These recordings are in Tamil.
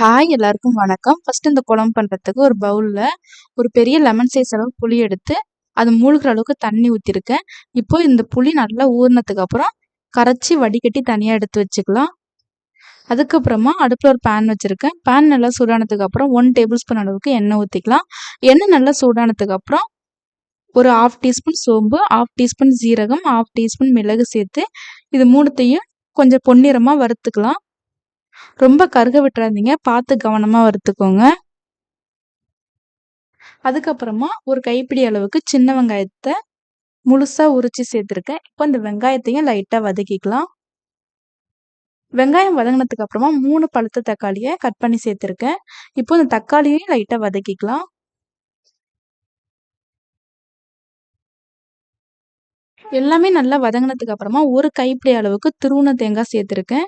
ஹாய் எல்லாருக்கும் வணக்கம். ஃபர்ஸ்ட் இந்த குழம்பு பண்ணுறதுக்கு ஒரு பவுலில் ஒரு பெரிய லெமன் சைஸ் அளவு புளி எடுத்து அது மூழ்கிற அளவுக்கு தண்ணி ஊற்றிருக்கேன் இப்போ இந்த புளி நல்லா ஊறினதுக்கு அப்புறம் கரைச்சி வடிகட்டி தனியாக எடுத்து வச்சுக்கலாம். அதுக்கப்புறமா அடுப்பில் ஒரு பேன் வச்சுருக்கேன். பேன் நல்லா சூடானதுக்கு அப்புறம் ஒன் டேபிள் ஸ்பூன் அளவுக்கு எண்ணெய் ஊற்றிக்கலாம் எண்ணெய் நல்லா சூடானதுக்கு அப்புறம் ஒரு ஆஃப் டீஸ்பூன் சோம்பு ஆஃப் டீஸ்பூன் ஜீரகம் ஆஃப் டீஸ்பூன் மிளகு சேர்த்து இது மூணுத்தையும் கொஞ்சம் பொன்னிறமாக வறுத்துக்கலாம். ரொம்ப கருக விட்டுறாதீங்க. பார்த்து கவனமாக வறுத்துக்கோங்க. அதுக்கப்புறமா ஒரு கைப்பிடி அளவுக்கு சின்ன வெங்காயத்தை முழுசாக உரிச்சு சேர்த்துருக்கேன். இப்போ இந்த வெங்காயத்தையும் லைட்டாக வதக்கிக்கலாம். வெங்காயம் வதங்கினதுக்கு அப்புறமா மூணு பழுத்த தக்காளியை கட் பண்ணி சேர்த்துருக்கேன். இப்போ இந்த தக்காளியையும் லைட்டாக வதக்கிக்கலாம். எல்லாமே நல்லா வதங்கினதுக்கு அப்புறமா ஒரு கைப்பிடி அளவுக்கு திருவுண தேங்காய் சேர்த்துருக்கேன்.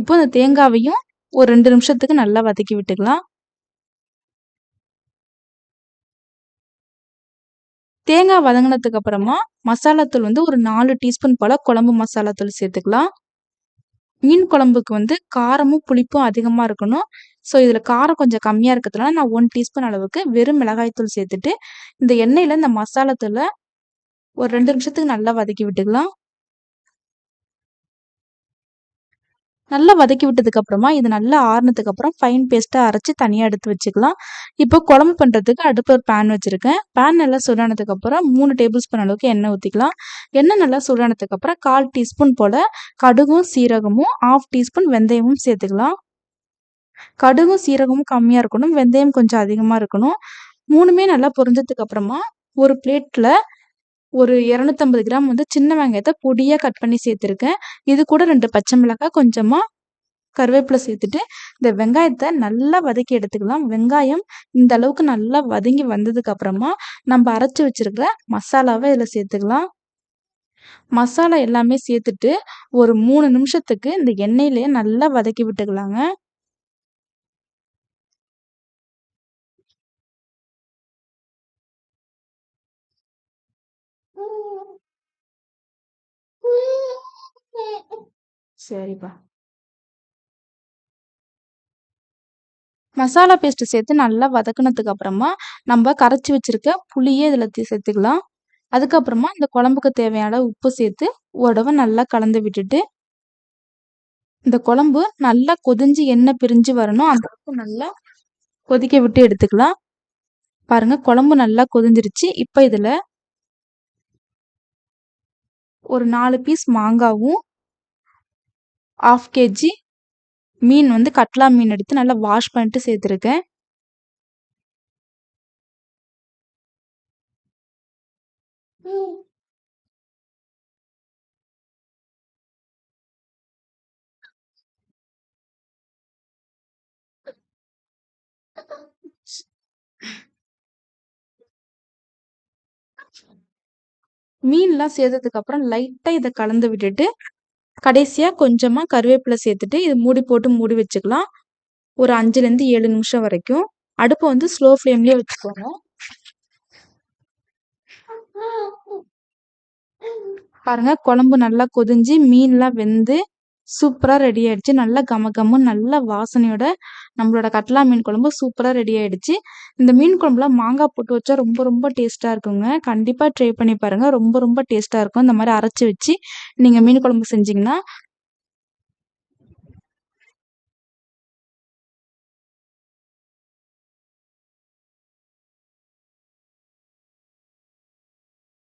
இப்போ இந்த தேங்காவையும் ஒரு ரெண்டு நிமிஷத்துக்கு நல்லா வதக்கி விட்டுக்கலாம். தேங்காய் வதங்கினதுக்கு அப்புறமா மசாலாத்தூள் வந்து ஒரு நாலு டீஸ்பூன் போல் குழம்பு மசாலாத்தூள் சேர்த்துக்கலாம். மீன் குழம்புக்கு வந்து காரமும் புளிப்பும் அதிகமாக இருக்கணும். ஸோ இதில் காரம் கொஞ்சம் கம்மியாக இருக்கிறதுனால நான் ஒன் டீஸ்பூன் அளவுக்கு வெறும் மிளகாய்த்தூள் சேர்த்துட்டு இந்த எண்ணெயில் இந்த மசாலாத்தூளை ஒரு ரெண்டு நிமிஷத்துக்கு நல்லா வதக்கி விட்டுக்கலாம். நல்லா வதக்கி விட்டதுக்கு அப்புறமா இது நல்லா ஆறுனதுக்கு அப்புறம் ஃபைன் பேஸ்ட்டாக அரைச்சி தனியாக எடுத்து வச்சுக்கலாம். இப்போ குழம்பு பண்ணுறதுக்கு அடுப்பு ஒரு பேன் வச்சுருக்கேன். பேன் நல்லா சுடானதுக்கு அப்புறம் மூணு டேபிள் ஸ்பூன் அளவுக்கு எண்ணெய் ஊற்றிக்கலாம் எண்ணெய் நல்லா சுடானதுக்கு அப்புறம் கால் டீஸ்பூன் போல் கடுகும் சீரகமும் ஆஃப் டீஸ்பூன் வெந்தயமும் சேர்த்துக்கலாம். கடுகும் சீரகமும் கம்மியாக இருக்கணும். வெந்தயம் கொஞ்சம் அதிகமாக இருக்கணும். மூணுமே நல்லா பொரிஞ்சதுக்கப்புறமா ஒரு பிளேட்டில் ஒரு இரநூத்தம்பது கிராம் வந்து சின்ன வெங்காயத்தை பொடியாக கட் பண்ணி சேர்த்துருக்கேன். இது கூட ரெண்டு பச்சை மிளகாய் கொஞ்சமாக கருவேப்பிலை சேர்த்துட்டு இந்த வெங்காயத்தை நல்லா வதக்கி எடுத்துக்கலாம். வெங்காயம் இந்த அளவுக்கு நல்லா வதங்கி வந்ததுக்கு அப்புறமா நம்ம அரைச்சி வச்சிருக்கிற மசாலாவை இதில் சேர்த்துக்கலாம். மசாலா எல்லாமே சேர்த்துட்டு ஒரு மூணு நிமிஷத்துக்கு இந்த எண்ணெயிலேயே நல்லா வதக்கி விட்டுக்கலாங்க. சரிப்பா. மசாலா பேஸ்ட் சேர்த்து நல்லா வதக்குனதுக்கு அப்புறமா நம்ம கரைச்சி வச்சிருக்க புளியே இதில் சேர்த்துக்கலாம். அதுக்கப்புறமா இந்த குழம்புக்கு தேவையான உப்பு சேர்த்து உடவை நல்லா கலந்து விட்டுட்டு இந்த குழம்பு நல்லா கொதிஞ்சு எண்ணெய் பிரிஞ்சு வரணும். அந்த அளவுக்கு நல்லா கொதிக்க விட்டு எடுத்துக்கலாம். பாருங்க குழம்பு நல்லா கொதிஞ்சிருச்சு. இப்போ இதில் ஒரு நாலு பீஸ் மாங்காவும் ஆஃப் கேஜி மீன் வந்து கட்லா மீன் எடுத்து நல்லா வாஷ் பண்ணிட்டு சேர்த்துருக்கேன். மீன்லாம் சேர்த்ததுக்கு அப்புறம் லைட்டாக இதை கலந்து விட்டுட்டு கடைசியாக கொஞ்சமாக கருவேப்பிலை சேர்த்துட்டு இது மூடி போட்டு மூடி வச்சுக்கலாம். ஒரு அஞ்சுலேருந்து ஏழு நிமிஷம் வரைக்கும். அடுப்பை வந்து ஸ்லோ ஃப்ளேம்லேயே வச்சுக்கோங்க. பாருங்க குழம்பு நல்லா கொதிஞ்சு மீன்லாம் வெந்து சூப்பராக ரெடி ஆயிடுச்சு. நல்லா கம கம்முன்னு நல்ல வாசனையோட நம்மளோட கட்லா மீன் குழம்பு சூப்பராக ரெடி ஆயிடுச்சு. இந்த மீன் குழம்புல மாங்காய் போட்டு வச்சா ரொம்ப ரொம்ப டேஸ்ட்டாக இருக்குங்க. கண்டிப்பாக ட்ரை பண்ணி பாருங்கள் ரொம்ப ரொம்ப டேஸ்ட்டாக இருக்கும். இந்த மாதிரி அரைச்சி வச்சு நீங்கள் மீன் குழம்பு செஞ்சிங்கன்னா